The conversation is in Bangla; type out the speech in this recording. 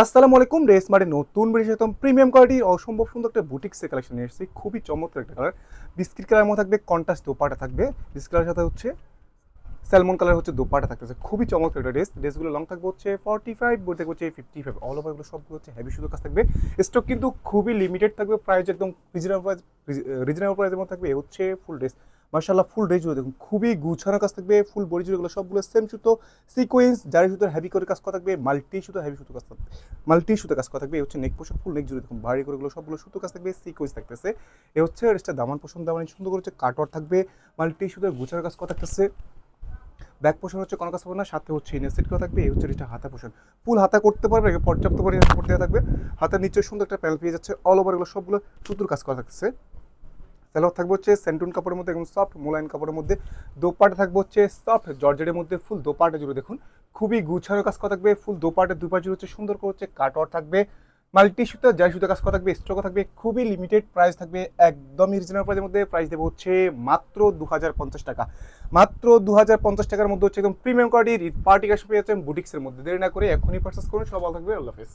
আসসালামু আলাইকুম, রেস মার্টে নতুন একদম প্রিমিয়াম কোয়ালিটি অসম্ভব সুন্দর একটা বুটিক্সের কালেকশন নিয়ে এসেছি। খুবই চমৎকার একটা কালার বিস্কিট কালার মধ্যে থাকবে কন্ট্রাস্ট দোপাটা থাকবে। বিস্কিট কালার সাথে হচ্ছে স্যালমন কালার হচ্ছে দোপাটা থাকতেছে। খুবই চমৎকার একটা ড্রেস ড্রেসগুলো লং থাকবে হচ্ছে ফর্টি ফাইভ বলতে হচ্ছে ফিফটি ফাইভ অল ওভার এগুলো সবগুলো হচ্ছে হ্যাভি শুধু কাজ থাকবে। স্টক কিন্তু খুবই লিমিটেড থাকবে প্রাইস একদম রিজনেবল প্রাইস রিজনেবল প্রাইসের মধ্যে থাকবে হচ্ছে ফুল ড্রেস মার্শাল্লাহ ফুল জুড়ে দেখুন। খুবই গুছানো কাজ থাকবে ফুল বডি জুড়েগুলো সবগুলো সেম সুতো সিকোয়েন্স জারি সুতোর হেভি করে কাজ করা থাকবে মাল্টি সুতো হেভি সুতো কাজ থাকবে মাল্টি সুতো কাজ করা থাকবে হচ্ছে নেক পোশন ফুল নেক জুড়ে দেখুন ভারী করে এগুলো সবগুলো সুতো কাজ থাকবে সিকোয়েন্স থাকতেছে। এ হচ্ছে ড্রেসটা দামান পোষণ দামান সুন্দর করে হচ্ছে কাটওয়ার থাকবে মাল্টি সুতোর গুছানো কাজ করা থাকতেছে। ব্যাক পোষণ হচ্ছে কোনো কাজ হবে না, সাথে হচ্ছে ইনার সেট করা থাকবে এই হচ্ছে এটা হাতা পোষণ ফুল হাতা করতে পারবে পর্যাপ্ত পরিমাণে করতে থাকবে। হাতের নিচে সুন্দর একটা প্যানেল পেয়ে যাচ্ছে অল ওভার এগুলো সবগুলো সুতোর কাজ করা থাকছে সালোয়ার থাকবে হচ্ছে সেন্টুন কাপড়ের মধ্যে একদম সফট মোলাইন কাপড়ের মধ্যে। দোপাটা থাকবে হচ্ছে সফট জর্জেটের মধ্যে ফুল দোপাটা জুড়ে দেখুন। খুবই গুছানো কাজ করা থাকবে, ফুল দোপাটা দুপার জুড়ে হচ্ছে সুন্দর করে হচ্ছে কাটওয়ার থাকবে। মাল্টি সুতো যাই সুতো কাজ করা থাকবে, স্ট্রোকও থাকবে, খুবই লিমিটেড প্রাইস থাকবে একদমই রিজনেবল প্রাইসের মধ্যে প্রাইস দেবো হচ্ছে মাত্র দু টাকা। মাত্র দু টাকার মধ্যে হচ্ছে একদম প্রিমিয়াম কোয়ালিটির পার্টি কাশ পেয়ে বুটিক্সের মধ্যে। দেরি না করে এখনই পার্চেস করুন, সব ভালো থাকবে, আল্লাহ হাফেজ।